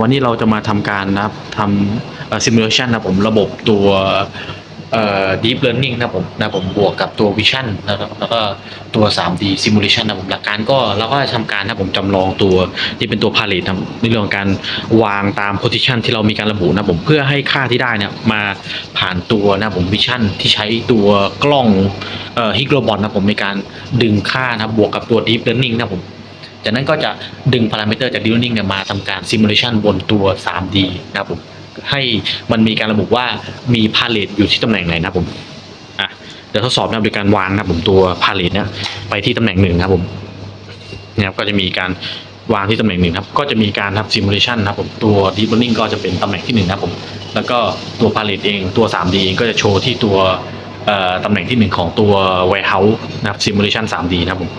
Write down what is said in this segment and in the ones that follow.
วันนี้เราจะมาทำการนะครับทำซิมูเลชันนะผมระบบตัว deep learning นะผมนะผมบวกกับตัว vision นะครับแล้วก็ตัว 3D simulation นะผมหลักการก็เราก็จะทำการนะผมจำลองตัวที่เป็นตัว palette นะในเรื่องของการวางตาม position ที่เรามีการระบุนะผมเพื่อให้ค่าที่ได้เนี่ยมาผ่านตัวนะผม vision ที่ใช้ตัวกล้องเอ่อ Higlobot นะผมในการดึงค่านะบวกกับตัว deep learning นะผม จากนั้นก็จะดึงพารามิเตอร์จาก deep learning เนี่ยมาทำการ simulation บนตัว 3D นะครับผมให้มันมีการระบุว่ามีพาเลตอยู่ที่ตำแหน่งไหนนะครับผมอะเดี๋ยวทดสอบนะครับโดยการวางนะครับผมตัวพาเลตเนี่ยไปที่ตำแหน่งหนึ่งนะครับผมเนี่ยครับก็จะมีการวางที่ตำแหน่งหนึ่งครับ ก็จะมีการทำ simulation นะครับผม ตัว deep learning ก็จะเป็นตำแหน่งที่หนึ่งนะครับผม แล้วก็ตัวพาเลตเองตัว 3D เองก็จะโชว์ที่ตัวตำแหน่งที่หนึ่งของตัว warehouse นะครับ simulation 3D นะครับผม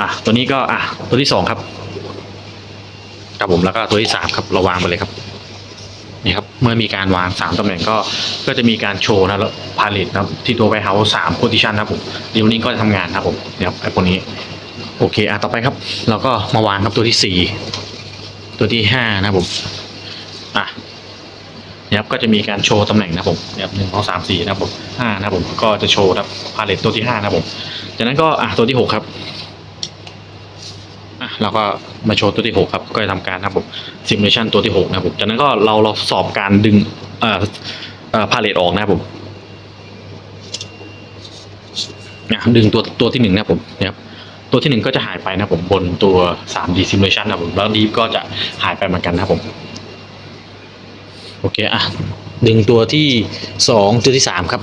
อะตัวนี้ก็อะตัวที่สองครับครับผมแล้วก็ตัวที่สามครับเราวางไปเลยครับนี่ครับเมื่อมีการวางสามตำแหน่งก็ก็จะมีการโชว์นะแล้วพาเลตนะครับที่ตัวไวเฮาส์สามโพซิชันนะผมเดี๋ยวนี้ก็จะทำงานนะครับผมนี่ครับไอ้พวกนี้โอเคอะต่อไปครับ เราก็มาวางครับตัวที่สี่ตัวที่ห้านะครับผมอะนี่ครับก็จะมีการโชว์ตำแหน่งนะครับผมนี่ครับหนึ่งสองสามสี่นะครับผมห้านะครับผมก็จะโชว์นะครับพาเลตตัวที่ห้านะครับผมจากนั้นก็อะตัวที่หกครับ อะเราก็มาโชว์ตัวที่ 6 ครับ ก็จะทำการนะครับผมซิมูเลชันตัวที่ 6 นะครับผมจากนั้นก็เราเราสอบการดึงเอ่อเอ่อพาเลตออกนะครับผมอะดึงตัวตัวที่หนึ่งนะครับผมนี่ยครับตัวที่หนึ่งก็จะหายไปนะครับผมบนตัว 3D simulation นะครับผมแล้วดีฟก็จะหายไปเหมือนกันนะครับผมโอเคอะดึงตัวที่สองตัวที่สามครับ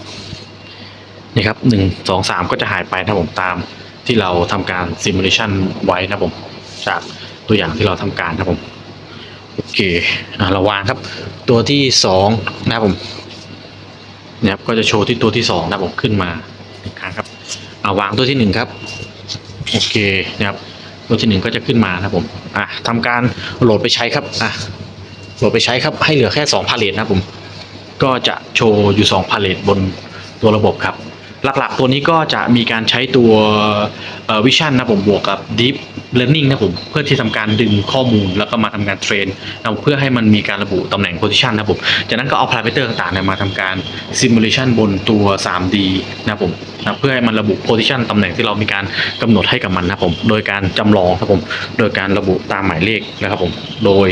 นี่ครับหนึ่งสองสามก็จะหายไปนะครับผมตามที่เราทำการ simulation ไว้นะครับผม จากตัวอย่างที่เราทำการครับผมโอเคอะเราวางครับ ตัวที่สองนะครับผมนี่ยครับก็จะโชว์ที่ตัวที่สองนะครับผมขึ้นมาอีกครั้งครับเอาวางตัวที่หนึ่งครับโอเคนะครับตัวที่หนึ่งก็จะขึ้นมานะครับผมอะทำการโหลดไปใช้ครับอะโหลดไปใช้ครับให้เหลือแค่สองพาเลทนะครับผมก็จะโชว์อยู่2พาเลตบนตัวระบบครับ หลักๆ ตัวนี้ก็จะมีการใช้ตัววิชั่นนะผมบวกกับ Deep Learning นะผมเพื่อที่ทำการดึงข้อมูลแล้วก็มาทำการเทรนนะเพื่อให้มันมีการระบุตำแหน่ง position นะผมจากนั้นก็เอาพารามิเตอร์ต่างๆมาทำการ simulation บนตัว 3D นะผมนะเพื่อให้มันระบุ position ตำแหน่งที่เรามีการกำหนดให้กับมันนะผมโดยการจำลองครับผมโดยการระบุตามหมายเลขนะครับผมโดย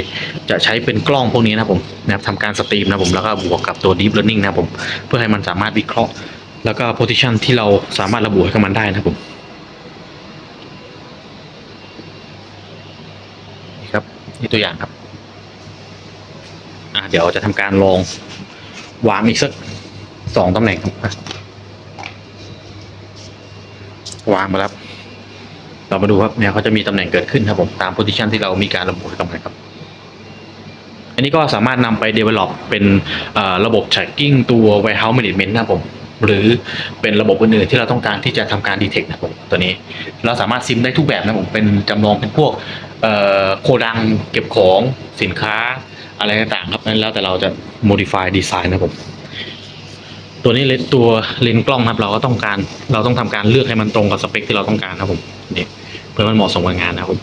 จะใช้เป็นกล้องพวกนี้นะผมนะครับทำการสตรีมนะผมแล้วก็บวกกับตัว Deep Learning นะผมเพื่อให้มันสามารถวิเคราะห์ แล้วก็ position ที่เราสามารถระบุให้กับมันได้นะครับผมนี่ครับนี่ตัวอย่างครับอะเดี๋ยวจะทำการลองวางอีกสักสองตำแหน่งครับอะวางมาแล้วครับเรามาดูครับเนี่ยเขาจะมีตำแหน่งเกิดขึ้นครับผมตาม position ที่เรามีการระบุให้กับมันครับอันนี้ก็สามารถนำไป develop เป็นเอ่อระบบ tracking ตัว warehouse management นะครับผม หรือเป็นระบบอื่นๆที่เราต้องการที่จะทำการ detect นะผมตัวนี้ เราสามารถซิมได้ทุกแบบนะผมเป็นจำลองเป็นพวกโกดังเก็บของสินค้าอะไรต่างๆครับนั้นแล้วแต่เราจะ modify design นะผม ตัวนี้เลนตัวเลนส์กล้องครับเราก็ต้องการเราต้องทำการเลือกให้มันตรงกับสเปคที่เราต้องการนะครับผมนี่เพื่อมันเหมาะสมกับงานนะครับผม